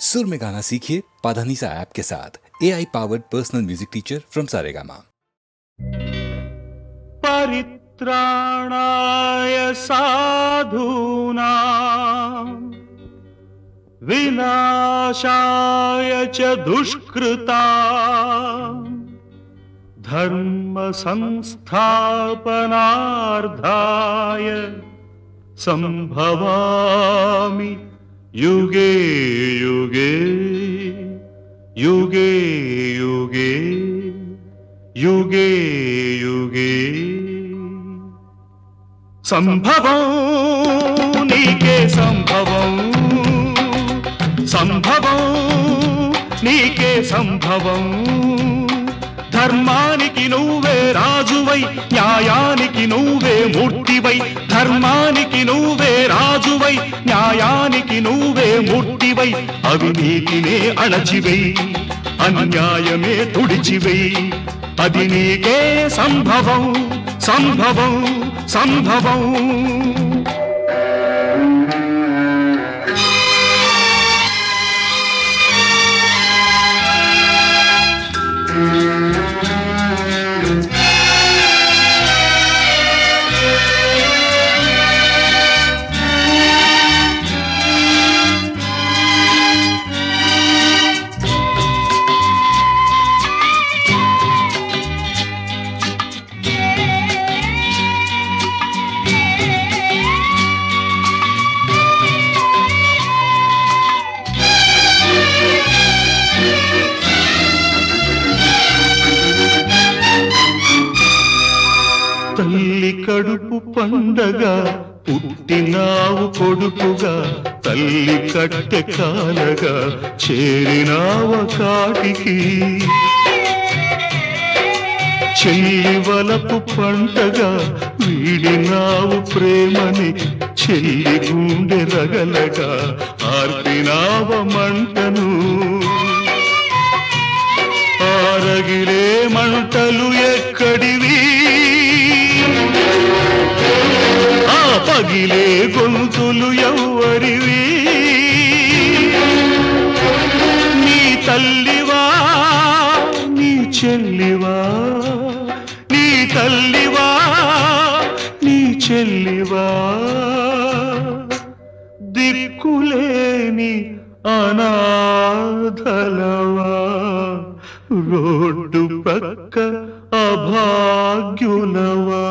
सुर में गाना सीखिए पाधानीसा ऐप के साथ। A I powered personal music teacher from Saregama परित्राणाय साधूनां। विनाशाय च दुष्कृता। धर्मसंस्थापनार्थाय सम्भवामि युगे युगे युगे युगे యుగే యుగే సంభవం నీకే సంభవం సంభవం నీకే సంభవం ధర్మానికి నువ్వే రాజువై న్యాయానికి నువ్వే మూర్తివై. ధర్మానికి నువ్వే రాజువై న్యాయానికి నువ్వే మూర్తివై. అవినీతినే అణచివై అన్యాయమే తుడిచివై. అది నీకే సంభవం సంభవం సంభవం. కట్టె చేరినావ కాటికి చెయ్యి వలపు పంటగా వీడినావు ప్రేమని చెల్లి గుండె రగలగా ఆర్పినావ మంటను. ఆరగిలే మంటలు ఎక్కడివి? ఆ పగిలే గొంతులు ఎవరివి దిక్కులేని అనాథలవా? రోడ్డు పక్క అభాగ్యులవా?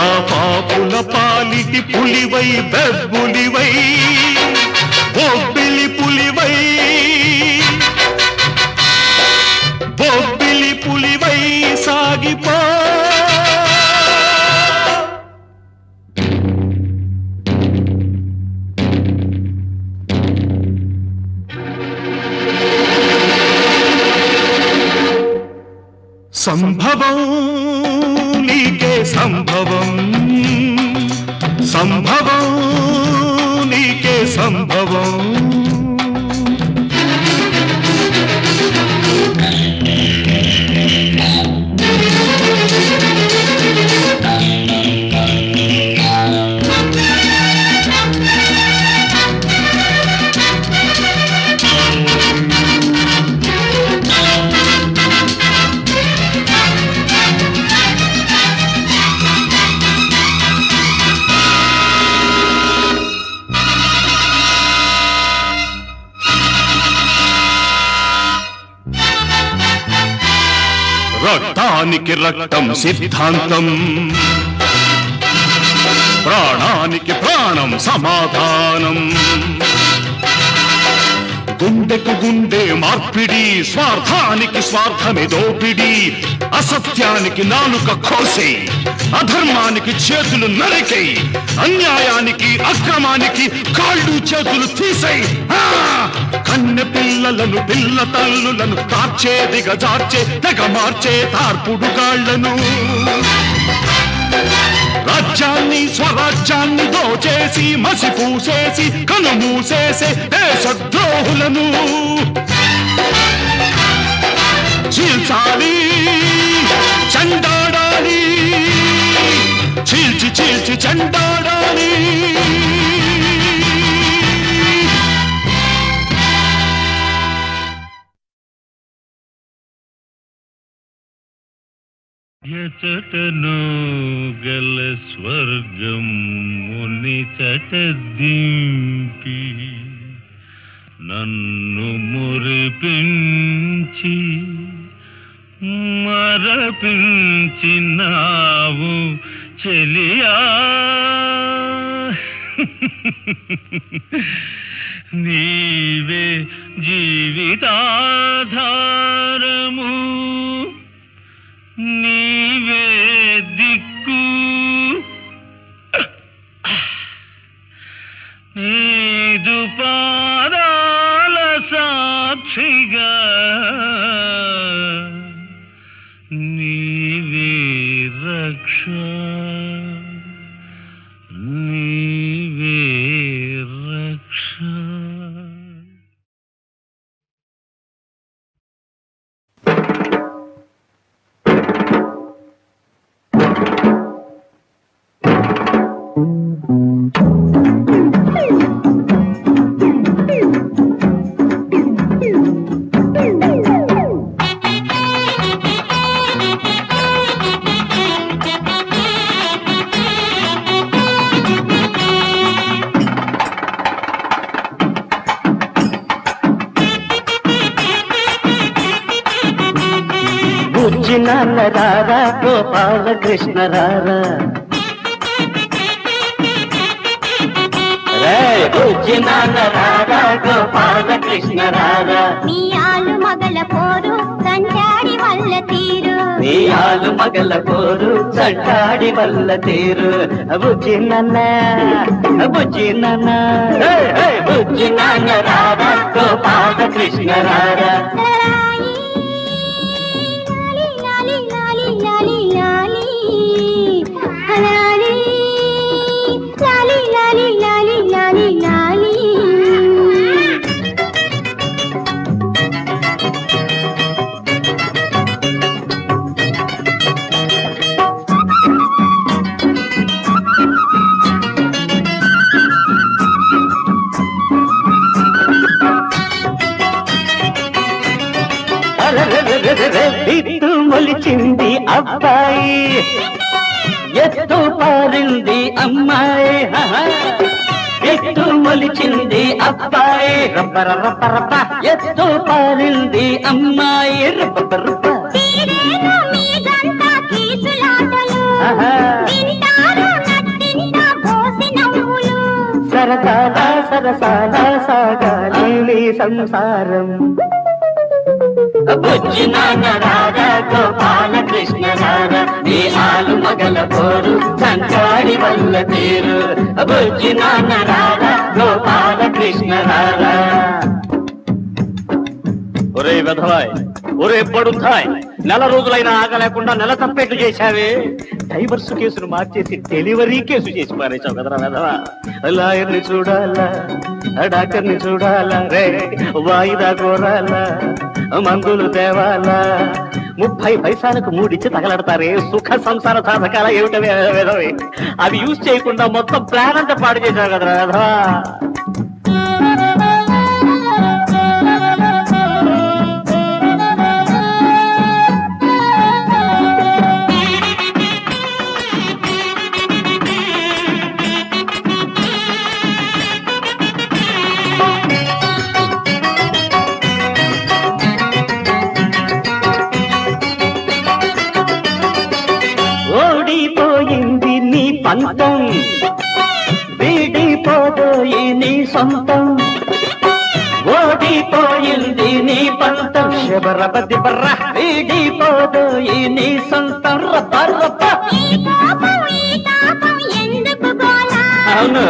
ఆ పాపుల పాలిటి పులివై బెబ్బులివై సంభవం నీకే సంభవం. సంభవం నీకే సంభవం. రక్తానికి రక్తం సిద్ధాంతం. ప్రాణానికి ప్రాణం సమాధానం. గుండెకు గుండె మార్పిడి స్వార్థానికి స్వార్థమే దోపిడి అసత్యానికి నాలుక కోసే అధర్మానికి చేతులు నరికై అన్యాయానికి అక్రమానికి కాళ్ళు చేతులు తీసై కన్నె పిల్లలను పిల్ల తల్లులను కార్చే దిగజార్చే తెగ మార్చే తార్పుడు గాళ్ళను రాజ్యాన్ని స్వరాజ్యాన్ని దోచేసి మసి పూసేసి కనుమూసేసే దేశద్రోహులను. చీల్చాలి చండాడాలి చీల్చి చీల్చి చండాడాలి. ముచ్చటను గల స్వర్గం ముని చట దింపి నన్ను మురిపించి మరపించినావు చెలియా. నీవే జీవితాధారము. ನೀವೇ ದಿಕ್ಕು ನೀದು ಪಾದಾಲ ಸಾಕ್ಷಿಗ కృష్ణ రారా గోపాల కృష్ణ రారా మీ ఆలు మగల పోరు సంచాడి వల్ల తీరు. నీ ఆలు మగల పోరు చంటాడి వల్ల తీరు. బుజ్జి నాన్న బుజ్జి నాన్న బుజ్జి నాన్న రారా గోపాల కృష్ణ రారా పారింది అమ్మాయి. ఎత్తు మొలిచింది అబ్బాయి రబ్బర రబ్బ రబ్బ ఎత్తు పారింది అమ్మాయి రబ్బ రబ్బ తీరేను మీదంతా కీచులాటలు. ఆహా. వింటారు నట్టింట పోసి నవ్వులు. సరసాల సరసాల సాగాలి సంసారం బుజ్జి నాన్న నీ ఆలు పోరు సంచారి వల్ల తీరు. బుజ్జి నాన్న రాధా గోపాల కృష్ణ రారా ఒరే వెధవాయ్ ఒరే పడుతాయ్ నెల రోజులైనా ఆగలేకుండా నెల తప్పేట్లు చేశావే. డైవర్స్ కేసును మార్చేసి డెలివరీ కేసు చేసి పారేశావు కదరా వెధవా? లాయర్ని చూడాలా ఆ డాక్టర్ని చూడాలా రే వాయిదా కోరాలా మందులు తేవాలా ముప్పై పైసాలకు మూడిచ్చి తగలడతారే. సుఖ సంసార సాధకాల ఏమిటవి అవి యూజ్ చేయకుండా మొత్తం ప్లాన్ అంతా పాడు చేశారు కదా అవును.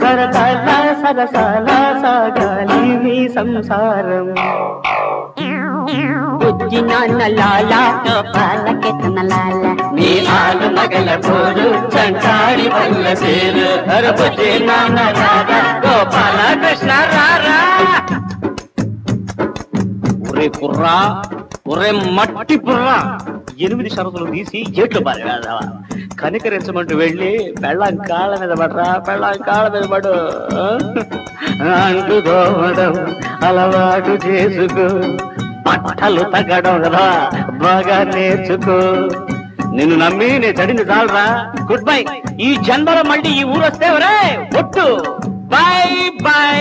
సరసాల సరసాల సాగాలి నీ సంసారం బుజ్జి నాన్న లాల గోపాలకి తన లాల నీ ఆలు మగల పోరు చంటాడి వల్ల సేరు అరబుజి నాన్న రాధా గోపాల కృష్ణ రారా. ఒరే కుర్రా. ఒరే మట్టి పుర్రా. ఎనిమిది షరతులు తీసి జేట్లు బారి కనికరించమంటూ వెళ్ళి పెళ్ళం కాళ్ళ మీద పడరా పెళ్ళం కాళ్ళ మీద పడు. అంటుకోవడం అలవాటు చేసుకో. పట్టలు తగ్గడం కదా బాగా నేర్చుకో. నిన్ను నమ్మి నేను చడింది చాలరా. గుడ్ బై ఈ జన్మలో మళ్ళీ ఈ ఊరు వస్తే ఒట్టు. బై బై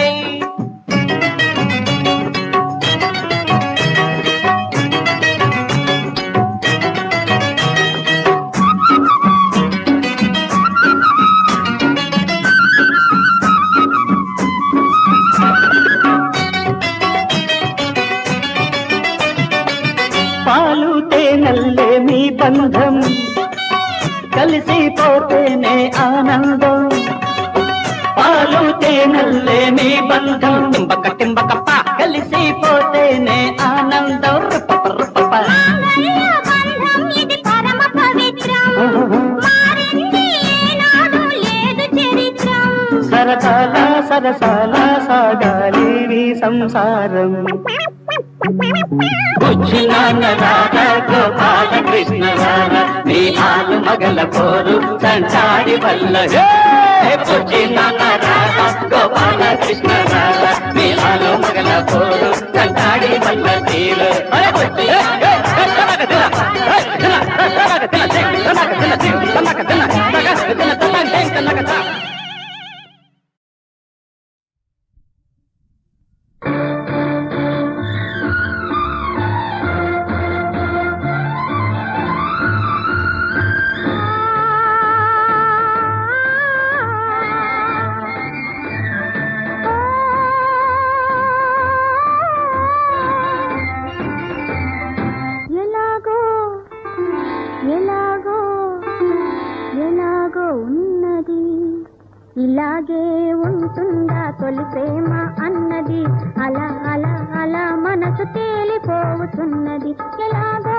ఆనందం పాలు తేనల్లే నీ బంధం. టింబక టింబకప్ప కలిసిపోతేనే ఆనందం. రుప్ప సరసాల సరసాల సాగాలి సంసారం. గుచ్చినాన్న రాధ గోపాల కృష్ణ రాధ నీ ఆలు మగల పోరు సంచారి వల్ల గుచ్చినాన్న రాధ గోపాల కృష్ణ రాధ నీ ఆలు మగల పోరు సంచారి వల్ల తీరు. గుచ్చినాన్న రాధ గోపాల కృష్ణ రాధ సాగుతున్నది ఎలాగో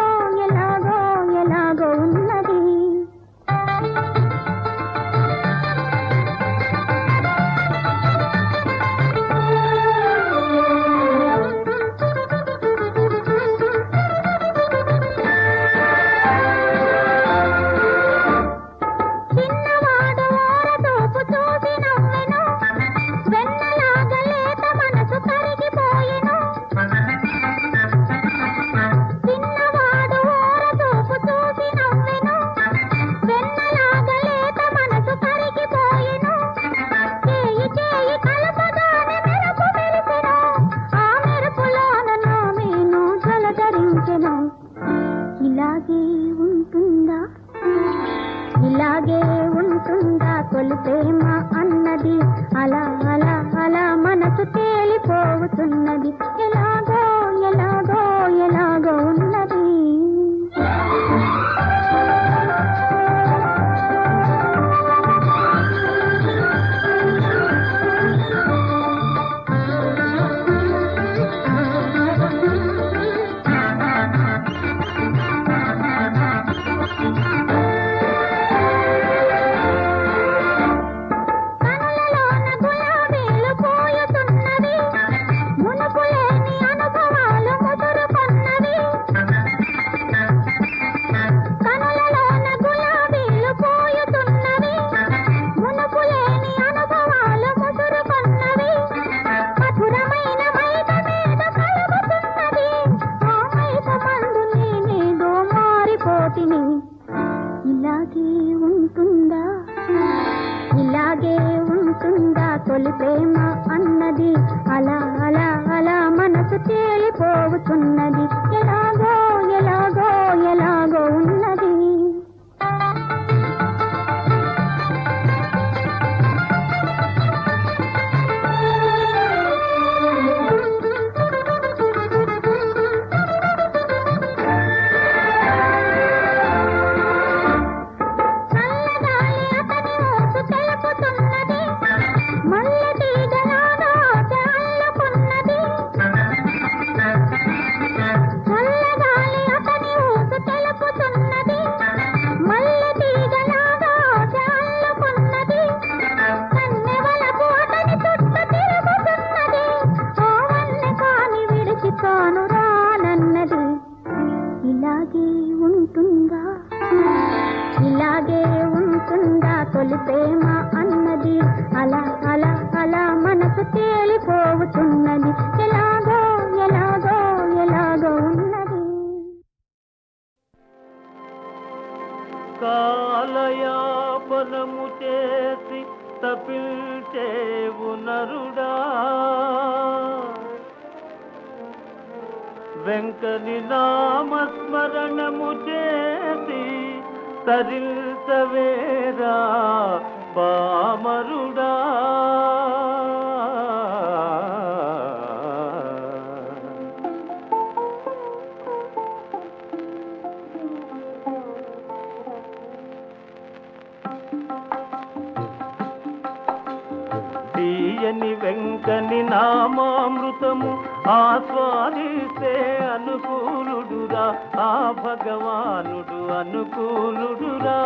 భగవానుడు అనుకూలుడురా.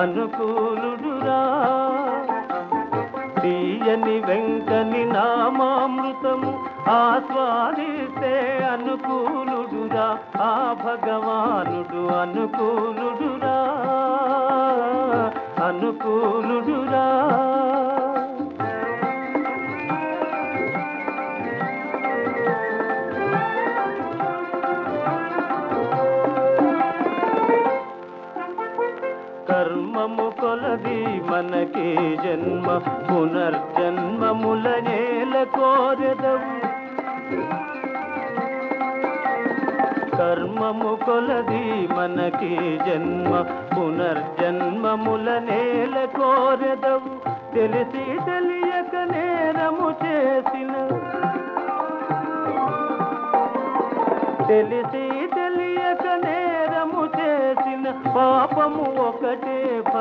అనుకూలుడురా. తీయని వెంకని నామామృతము ఆస్వాదిస్తే అనుకూలుడురా. ఆ భగవానుడు అనుకూలుడురా. అనుకూలుడురా. మనకే జన్మ పునర్జన్మముల నేల కోరెదవు. కర్మము కొలది మనకి జన్మ పునర్జన్మముల నేల కోరెదవు. తెలిసి తెలియక నేరము చేసిన తెలిసి తెలియక నేరము చేసిన పాపము ఒకటి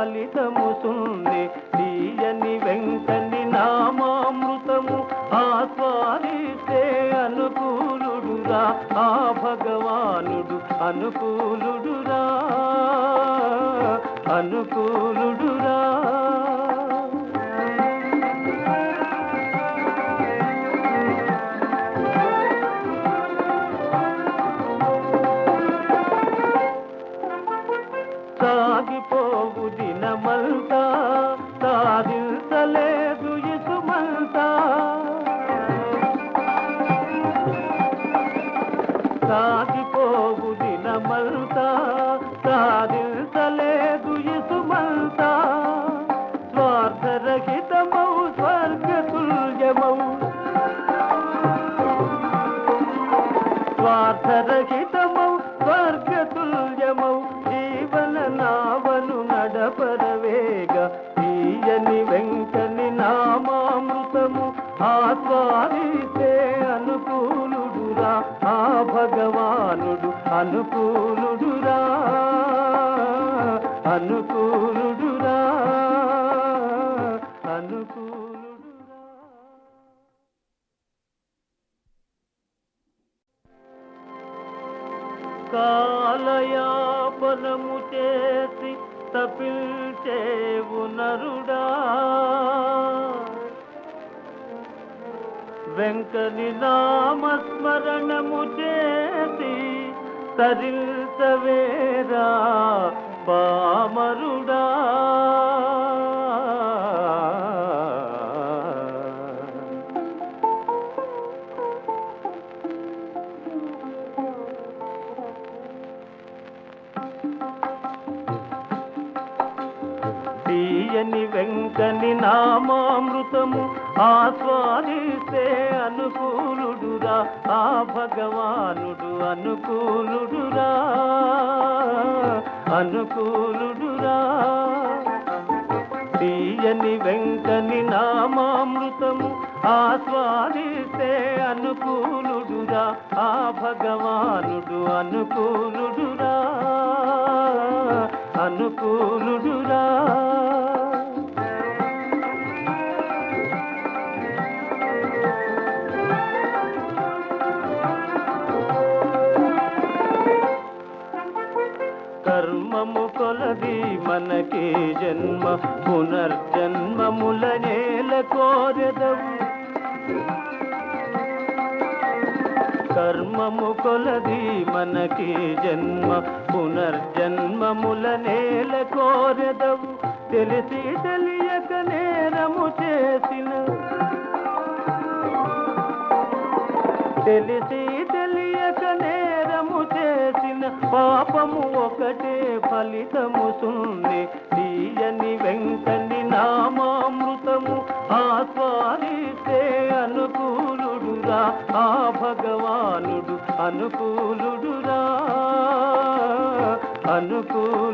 ఫలితము సుంది తీయని వెంకని నామామృతము ఆస్వాదిస్తే అనుకూలుడురా. ఆ భగవానుడు అనుకూలుడురా. అనుకూలుడురా. అనుకూలుడురా అనుకూలుడురా. కాలయాపనము చేసి తపిల్చేవు నరుడా. వెంకని నామస్మరణము చేసి తరిల్సవేరా తీయని వెంకని నామామృతము ఆస్వాదిస్తే అనుకూలుడురా. ఆ భగవానుడు అనుకూలుడురా. అనుకూలుడురా. తీయని వెంకని నామామృతము ఆస్వాదిస్తే అనుకూలుడురా. ఆ భగవానుడు అనుకూలుడురా. అనుకూలుడురా. పునర్జన్మముల నేల కోరెదవు. కర్మము కొలది మనకి జన్మ పునర్జన్మముల నేల కోరెదవు. తెలిసి తెలియక నేరము చేసిన. తెలిసి తెలియక నేరము చేసిన. పాపము ఒకటే ఫలితము సున్నే అనుకూలుడురా